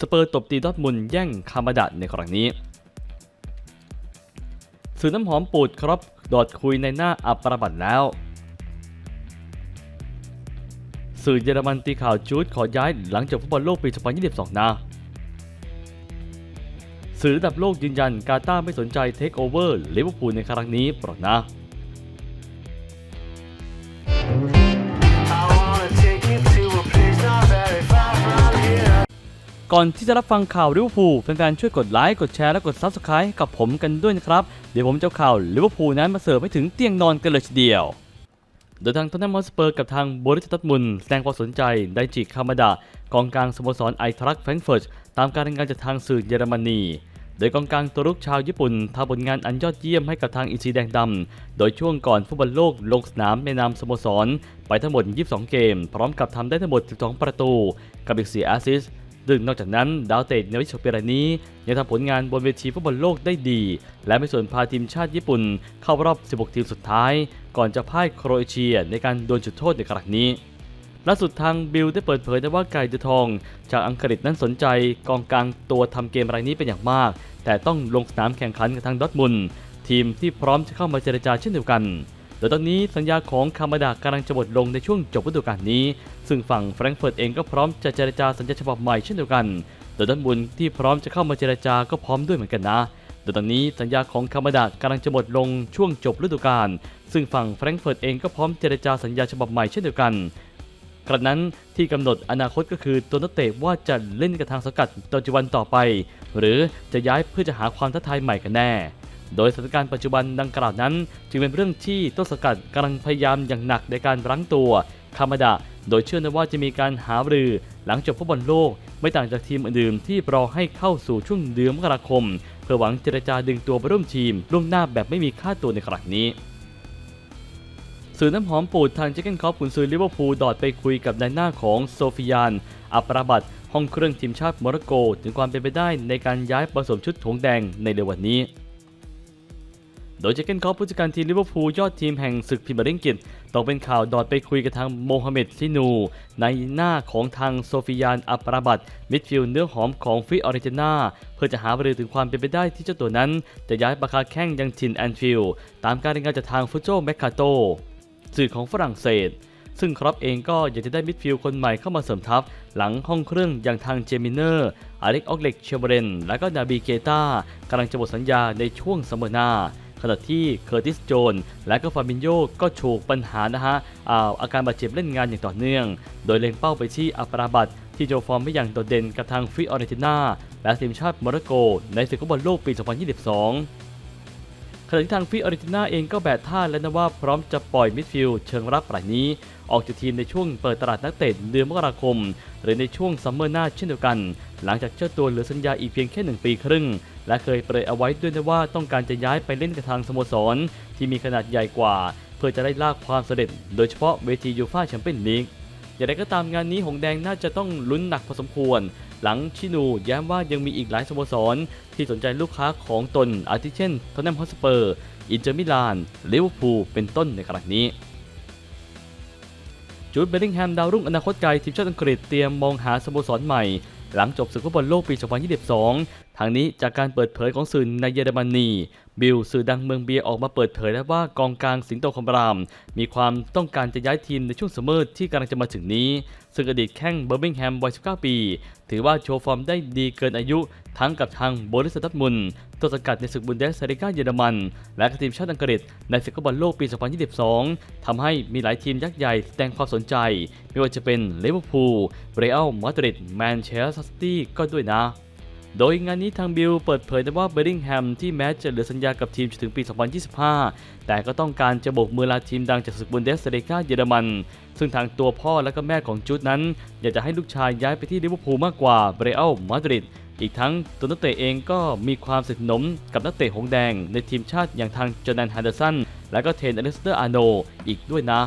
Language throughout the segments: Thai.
สเปอร์ตบตีดอทมุนแย่งคามาดะในครั้งนี้สื่อน้ำหอมปูดครับดอดคุยในหน้าอับประบัดแล้ว สื่อเยอรมันตีข่าวจูดขอย้ายหลังจบฟุตบอลโลกปี 2022 นะ สื่อระดับโลกยืนยันกาตาร์ไม่สนใจเทคโอเวอร์ลิเวอร์พูลในครั้งนี้หรอกนะ ก่อนที่จะรับฟังข่าวลิเวอร์พูลแฟนๆช่วยกดไลค์กดแชร์และกด Subscribe ให้กับผมกันด้วยนะครับ เดี๋ยวผมจะเอาข่าวลิเวอร์พูลนั้นมาเสิร์ฟให้ถึงเตียงนอนกันเลยทีเดียว โดยทางทอนแนมอสเปอร์กับทางโบริสตัดมุนแสดงความสนใจไดจิคามาดะกองกลางสโมสรไอทรักแฟรงเฟิร์ตตามการรายงานจากทางสื่อเยอรมนีโดยกองกลางตัวรุกชาวญี่ปุ่นทำผลงานอันยอดเยี่ยมให้กับทางอินซีแดงดำ โดยช่วงก่อนฟุตบอลโลกลงสนามในนามสโมสร ไปทั้งหมด 22 เกม พร้อมกับทำได้ทั้งหมด 12 ประตู กับอีก 4 แอสซิสต์ ซึ่งนอกจากนั้นดาวเตะในวิชเปรานี้ ยังทำผลงานบนเวทีฟุตบอลโลกได้ดี และไมีส่วนพาทีมชาติญี่ปุ่น เข้ารอบ 16 ทีมสุดท้าย ก่อนจะพ่ายโครเอเชียในการโดวลจุดโทษในครั้งนี้ล่าสุดทางบิลได้เปิดเผยนะว่าไก่เดอะทอง จากอังกฤษนั้นสนใจกองกลางตัวทำเกมรายนี้เป็นอย่างมาก แต่ต้องลงสนามแข่งขันกับทางดอทมุนทีมที่พร้อมจะเข้ามาเจรจาเช่นเดียวกัน โดยตอนนี้สัญญาของคามาดากำลังจะหมดลงในช่วงจบฤดูกาลนี้ ซึ่งฝั่งแฟรงก์เฟิร์ตเองก็พร้อมจะเจรจาสัญญาฉบับใหม่เช่นเดียวกัน โดยดอร์ทมุนด์ที่พร้อมจะเข้ามาเจรจาก็พร้อมด้วยเหมือนกันนะ โดยตอนนี้สัญญาของคามาดากำลังจะหมดลงช่วงจบฤดูกาล ซึ่งฝั่งแฟรงก์เฟิร์ตเองก็พร้อมเจรจาสัญญาฉบับใหม่เช่นเดียวกันกระนั้นที่กำหนดอนาคตก็คือตัวนักเตะว่าจะเล่นกับทางสังกัดปัจจุบันต่อไป หรือจะย้ายเพื่อจะหาความท้าทายใหม่กันแน่ โดยสถานการณ์ปัจจุบันดังกล่าวนั้น จึงเป็นเรื่องที่ต้นสังกัดกำลังพยายามอย่างหนักในการรั้งตัวคามาดะ โดยเชื่อนะว่าจะมีการหารือ หลังจบฟุตบอลโลก ไม่ต่างจากทีมอื่นๆที่รอให้เข้าสู่ช่วงเดือนมกราคม เพื่อหวังเจรจาดึงตัวไปร่วมทีมล่วงหน้าแบบไม่มีค่าตัวในครั้งนี้สื่อน้ำหอมปูดทางเจคเกนคอปกุนซือลิเวอร์พูลดอดไปคุยกับนายหน้าของโซฟิยาน อัปราบัตห้องเครื่องทีมชาติโมร็อกโก ถึงความเป็นไปได้ในการย้ายผสมชุดถงแดงในเร็ววันนี้ โดยเจคเกนคอปผู้จัดการทีมลิเวอร์พูลยอดทีมแห่งศึกพรีเมียร์ลีกอังกฤษตกเป็นข่าวดอดไปคุยกับทางโมฮัมเหม็ดซินู ในหน้าของทางโซฟิยานอัปราบัตมิดฟิลด์เนื้อหอมของฟิออริจินาเพื่อจะหาบริถึงความเป็นไปได้ที่เจ้าตัวนั้น จะย้ายปากคาแข้งยังทินแอนฟิลด์ตามการรายงานจากทางฟุโจแมคคาโตสื่อของฝรั่งเศสซึ่งครับเองก็อยากจะได้มิดฟิลด์คนใหม่เข้ามาเสริมทัพ หลังห้องเครื่องอย่างทางเจมิเนอร์อเล็กออกเล็กเชเบรน และก็นาบีเกตากำลังจะหมดสัญญาในช่วงซัมเมอร์หนา ขณะที่เคอร์ติสโจนและก็ฟาบินโยก็โฉกปัญหานะฮะอ่าอาการบาดเจ็บเล่นงานอย่างต่อเนื่อง โดยเล็งเป้าไปที่อัปราบัตที่โจฟอร์มไม่อย่างโดดเด่นกับทางฟิออเรตินาและทีมชาติโมร็อกโก ในศึกฟุตบอลโลกปี 2022ขณะที่ทางฟิออริจินาเองก็แบดท่าแล้วนะว่าพร้อมจะปล่อยมิดฟิลด์เชิงรับรายนี้ ออกจากทีมในช่วงเปิดตลาดนักเตะเดือนมกราคม หรือในช่วงซัมเมอร์หน้าเช่นเดียวกัน หลังจากเจ้าตัวเหลือสัญญาอีกเพียงแค่ 1 ปีครึ่ง และเคยเปรยเอาไว้ด้วยนะว่าต้องการจะย้ายไปเล่นกับทางสโมสร ที่มีขนาดใหญ่กว่า เพื่อจะได้ลากความสำเร็จ โดยเฉพาะเวทียูฟ่าแชมเปี้ยนลีกอย่างไรก็ตามงานนี้หงแดงน่าจะต้องลุ้นหนักพอสมควร หลังชินูย้มว่ายังมีอีกหลายสโมสร ที่สนใจลูกค้าของตนอาทิเช่นทอนแนมฮอสเปอร์ อินเตอร์มิลานลิเวอร์พูลเป็นต้นในครั้งนี้ จูดเบลลิงแฮมดาวรุ่งอนาคตไกลทีมชาติอังกฤษเตรียมมองหาสโมสรใหม่ หลังจบศึกฟุตบอลโลกปี 2022 ทางนี้จากการเปิดเผยของสื่อในเยอรมนี บิลสื่อดังเมืองเบียออกมาเปิดเผยแล้วว่ากองกลางสิงโตคอมบราม มีความต้องการจะย้ายทีมในช่วงซัมเมอร์ที่กำลังจะมาถึงนี้ ซึ่งอดีตแข้งเบอร์มิงแฮมวัย 19 ปี ถือว่าโชว์ฟอร์มได้ดีเกินอายุ ทั้งกับทางโบริสตัดมุนตัวสกัดในศึกบุนเดสเซริก้าเยอรมัน และทีมชาติอังกฤษในศึกฟุตบอลโลกปี 2022ทำให้มีหลายทีมยักษ์ใหญ่แสดงความสนใจ ไม่ว่าจะเป็นลิเวอร์พูลเรอัลมาดริดแมนเชสเตอร์ซิตี้ก็ด้วยนะ โดยงานนี้ทางบิลเปิดเผยนะว่าเบรดิงแฮมที่แม้จะเหลือสัญญากับทีมจนถึงปี 2025 แต่ก็ต้องการจะโบกมือลาทีมดังจากศึกบุนเดสเซริก้าเยอรมัน ซึ่งทางตัวพ่อและก็แม่ของจูดนั้น อยากจะให้ลูกชายย้ายไปที่ลิเวอร์พูลมากกว่าเรอัลมาดริดอีกทั้งตัวนักเตะเองก็มีความสนิทสนมกับนักเตะหงแดง ในทีมชาติอย่างทางจอร์แดนฮันเดอร์สันและก็เทนอเลสเตอร์อาโนอีกด้วยนะ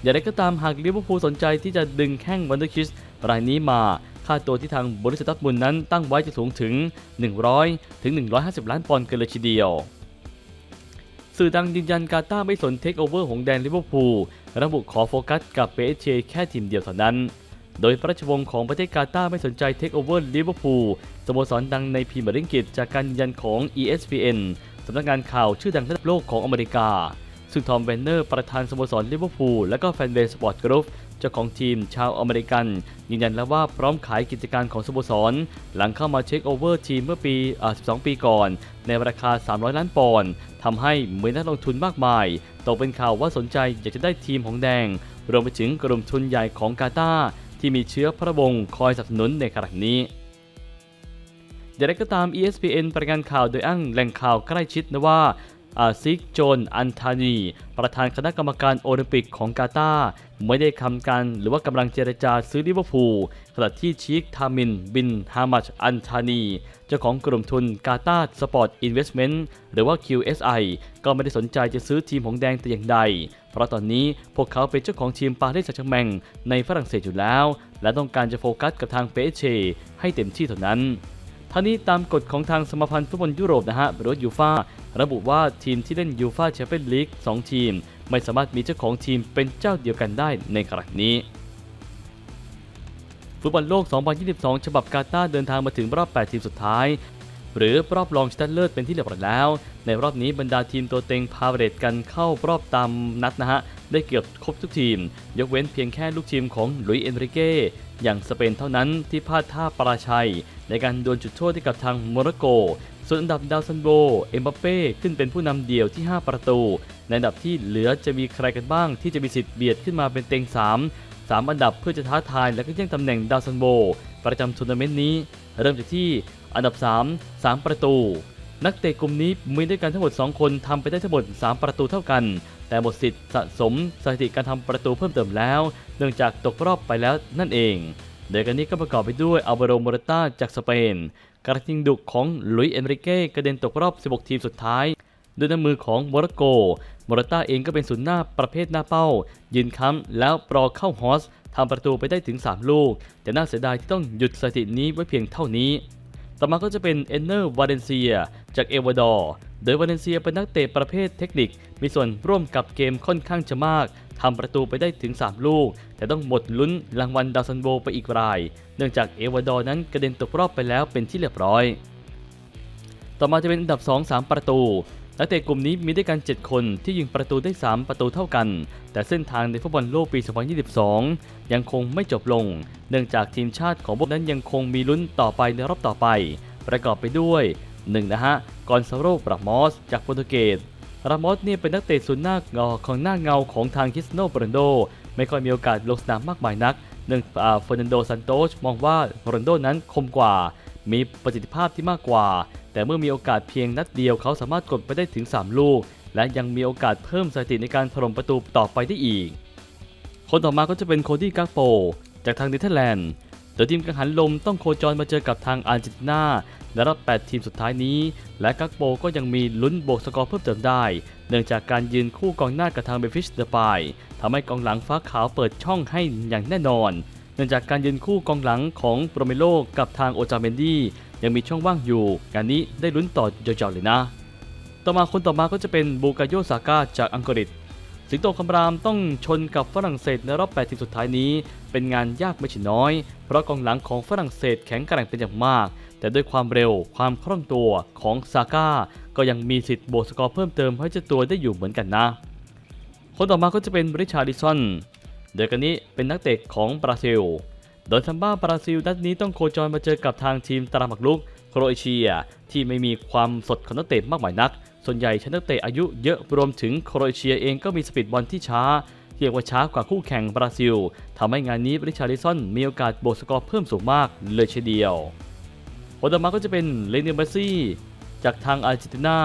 อย่างไรก็ตามหากลิเวอร์พูลสนใจที่จะดึงแข้งวันเดอร์คิสรายนี้มา ค่าตัวที่ทางบริษัทดัตมุนนั้นตั้งไว้จะสูงถึง 100 ถึง 150 ล้านปอนด์กันเลยทีเดียว สื่อดังยืนยันกาตาร์ไม่สนเทคโอเวอร์ของแดนลิเวอร์พูลระบุขอโฟกัสกับเปเชแค่ทีมเดียวเท่านั้นโดยพระราชวงศ์ของประเทศกาตาร์ไม่สนใจเทคโอเวอร์ลิเวอร์พูลสโมสรดังในพรีเมียร์ลีกอังกฤษจากการยืนยันของ ESPN สำนักงานข่าวชื่อดังระดับโลกของอเมริกา ซึ่งทอมเวนเนอร์ประธานสโมสรลิเวอร์พูลและก็แฟนเบสสปอร์ตกรุ๊ปเจ้าของทีมชาวอเมริกันยืนยันแล้วว่าพร้อมขายกิจการของสโมสร หลังเข้ามาเช็คโอเวอร์ทีมเมื่อปีอ่า12 ปีก่อน ในราคา 300 ล้านปอนด์ทำให้มีนักลงทุนมากมายตกเป็นข่าวว่าสนใจอยากจะได้ทีมของแดง รวมไปถึงกลุ่มทุนใหญ่ของกาตาที่มีเชื้อพระวงศ์คอยสนับสนุนในขณะนี้อย่างไรก็ตาม ESPN ประกันข่าวโดยอ้างแหล่งข่าวใกล้ชิดนะว่า อาซิกโจน อันทานี ประธานคณะกรรมการโอลิมปิกของกาตาร์ไม่ได้คำการหรือว่ากำลังเจรจาซื้อลิเวอร์พูลขณะที่ชีคทามิน บินฮามัดอันทานี เจ้าของกลุ่มทุนกาตาร์สปอร์ตอินเวสเมนต์หรือว่า QSI ก็ไม่ได้สนใจจะซื้อทีมของแดงแต่อย่างใด เพราะตอนนี้พวกเขาเป็นเจ้าของทีมปารีสแซงต์แชร์แมงในฝรั่งเศสอยู่แล้ว และต้องการจะโฟกัสกับทางเปเชให้เต็มที่เท่านั้น ทั้งนี้ตามกฎของทางสมาพันธ์ฟุตบอลยุโรปนะฮะหรือยูฟ่าระบุว่าทีมที่เล่นยูฟ่าแชมเปี้ยนลีก2ทีม ไม่สามารถมีเจ้าของทีมเป็นเจ้าเดียวกันได้ในครั้งนี้ฟุตบอลโลก 2022 ฉบับกาตาร์เดินทางมาถึงรอบ 8 ทีมสุดท้าย หรือรอบรองชนะเลิศเป็นที่เรียบร้อยแล้ว ในรอบนี้บรรดาทีมตัวเต็งพาเรตกันเข้ารอบตามนัดนะฮะ ได้เกือบครบทุกทีม ยกเว้นเพียงแค่ลูกทีมของหลุยส์เอนริเก้อย่างสเปนเท่านั้นที่พลาดท่าปราชัย ในการดวลจุดโทษให้กับทางโมร็อกโก ส่วนอันดับดาวซันโบ เอ็มบัปเป้ขึ้นเป็นผู้นำเดี่ยวที่ 5 ประตู ในอันดับที่เหลือจะมีใครกันบ้าง ที่จะมีสิทธิ์เบียดขึ้นมาเป็นเต็ง 3 3 อันดับเพื่อจะท้าทายและก็แย่งตำแหน่งดาวซันโบ ประจำทัวร์นาเมนต์นี้ เริ่มจากที่อันดับ 3 3 ประตู นักเตะกลุ่มนี้มีด้วยกันทั้งหมด 2 คนทำไปได้ทั้งหมด 3 ประตูเท่ากัน แต่หมดสิทธิ์สะสมสถิติการทำประตูเพิ่มเติมแล้ว เนื่องจากตกรอบไปแล้วนั่นเองโดยกันนี้ก็ประกอบไปด้วยอัลวาโรมเรต้าจากสเปน กระทิงดุกของลุยเอนริเก้กระเด็นตกรอบ 16 ทีมสุดท้ายด้วยน้ำมือของโมร็อกโก โมราต้าเองก็เป็นศูนย์หน้าประเภทหน้าเป้า ยืนค้ำแล้วปลอเข้าฮอส ทำประตูไปได้ถึง 3 ลูก แต่น่าเสียดายที่ต้องหยุดสถิตินี้ไว้เพียงเท่านี้ ต่อมาก็จะเป็นเอนเนอร์วาเลนเซียจากเอวาดอร์ โดยวาเลนเซียเป็นนักเตะประเภทเทคนิค มีส่วนร่วมกับเกมค่อนข้างจะมากทำประตูไปได้ถึง 3 ลูก แต่ต้องหมดลุ้นรางวัลดาวซันโบไปอีกราย เนื่องจากเอวาดอร์นั้นกระเด็นตกรอบไปแล้วเป็นที่เรียบร้อย ต่อมาจะเป็นอันดับ 2-3 ประตู นักเตะกลุ่มนี้มีด้วยกัน 7 คนที่ยิงประตูได้ 3 ประตูเท่ากัน แต่เส้นทางในฟุตบอลโลกปี 2022 ยังคงไม่จบลง เนื่องจากทีมชาติของพวกนั้นยังคงมีลุ้นต่อไปในรอบต่อไป ประกอบไปด้วย 1. นะฮะกอนซาโรปรามอส จากโปรตุเกสรามอสเนี่ยเป็นนักเตะศูนย์หน้าเงาของหน้าเงาของทางคิสโนโรนโด ไม่ค่อยมีโอกาสลงสนามมากมายนัก เนื่องจากเฟอร์นันโดซันโตสมองว่าโรนโดนั้นคมกว่า มีประสิทธิภาพที่มากกว่า แต่เมื่อมีโอกาสเพียงนัดเดียวเขาสามารถกดไปได้ถึง 3 ลูก และยังมีโอกาสเพิ่มสถิติในการถล่มประตูต่อไปได้อีก คนต่อมาก็จะเป็นโคดี้กักโป จากทางเนเธอร์แลนด์โดยทีมกังหันลมต้องโคจรมาเจอกับทางอาร์เจนตินาในรอบ8 ทีมสุดท้ายนี้ และกักโปก็ยังมีลุ้นโบกสกอร์เพิ่มเติมได้ เนื่องจากการยืนคู่กองหน้ากับทางเบฟิชเดปายทำให้กองหลังฟ้าขาวเปิดช่องให้อย่างแน่นอน เนื่องจากการยืนคู่กองหลังของโปรเมโลกับทางโอจาเมนดี้ ยังมีช่องว่างอยู่ งานนี้ได้ลุ้นต่อยาวๆเลยนะ ต่อมาคนต่อมาก็จะเป็นบูกาโยซาก้าจากอังกฤษ สิงโตคำรามต้องชนกับฝรั่งเศสในรอบ 8 ทีมสุดท้ายนี้ เป็นงานยากไม่ใช่น้อย เพราะกองหลังของฝรั่งเศสแข็งแกร่งเป็นอย่างมาก แต่ด้วยความเร็วความคล่องตัวของซาก้าก็ยังมีสิทธิ์โบกสกอร์เพิ่มเติมให้เจ้าตัวได้อยู่เหมือนกันนะ คนต่อมาก็จะเป็นริชาร์ดิสันโดยกันนี้เป็นนักเตะของบราซิล โดยทัมบ้าบราซิลนัดนี้ต้องโคจรมาเจอกับทางทีมตารางหมากรุกโครเอเชีย ที่ไม่มีความสดของนักเตะมากมายนัก ส่วนใหญ่ชนักเตะอายุเยอะรวมถึงโครเอเชียเองก็มีสปีดบอลที่ช้าเรียกว่าช้ากว่าคู่แข่งบราซิลทำให้งานนี้ริชาร์ดิสันมีโอกาสโบกสกอร์เพิ่มสูงมากเลยทีเดียวคนต่อมาก็จะเป็นเลเนียเมซี่จากทางอาร์เจนตินา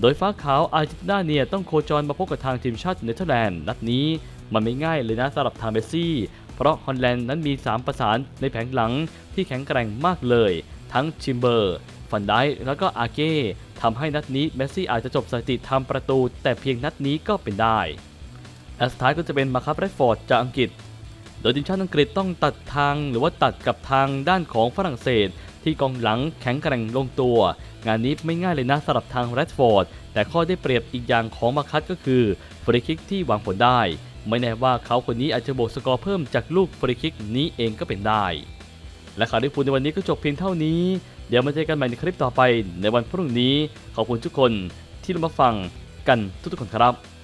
โดยฟ้าขาวอาร์เจนตินาเนี่ยต้องโคจรมาพบกับทางทีมชาติเนเธอร์แลนด์นัดนี้มันไม่ง่ายเลยนะสำหรับทางเมซี่ เพราะฮอลแลนด์นั้นมี 3 ประสานในแผงหลังที่แข็งแกร่งมากเลย ทั้งชิมเบอร์ ฟันไดแล้วก็อาเก้ทำให้นัดนี้เมสซี่อาจจะจบสถิติทำประตู แต่เพียงนัดนี้ก็เป็นได้และสุดท้ายก็จะเป็นมาคับแรดฟอร์ดจากอังกฤษ โดยทีมชาติอังกฤษต้องตัดทางหรือว่าตัดกับทางด้านของฝรั่งเศส ที่กองหลังแข็งแกร่งลงตัว งานนี้ไม่ง่ายเลยนะสำหรับทางแรดฟอร์ดแต่ข้อได้เปรียบอีกอย่างของมาคัตก็คือฟรีคิกที่หวังผลได้ ไม่แน่ว่าเขาคนนี้อาจจะโบกสกอร์เพิ่มจากลูกฟรีคิกนี้เองก็เป็นได้ และข่าวที่พูดในวันนี้ก็จบเพียงเท่านี้ เดี๋ยวมาเจอกันใหม่ในคลิปต่อไปในวันพรุ่งนี้ ขอบคุณทุกคนที่รับมาฟังกันทุกๆคนครับ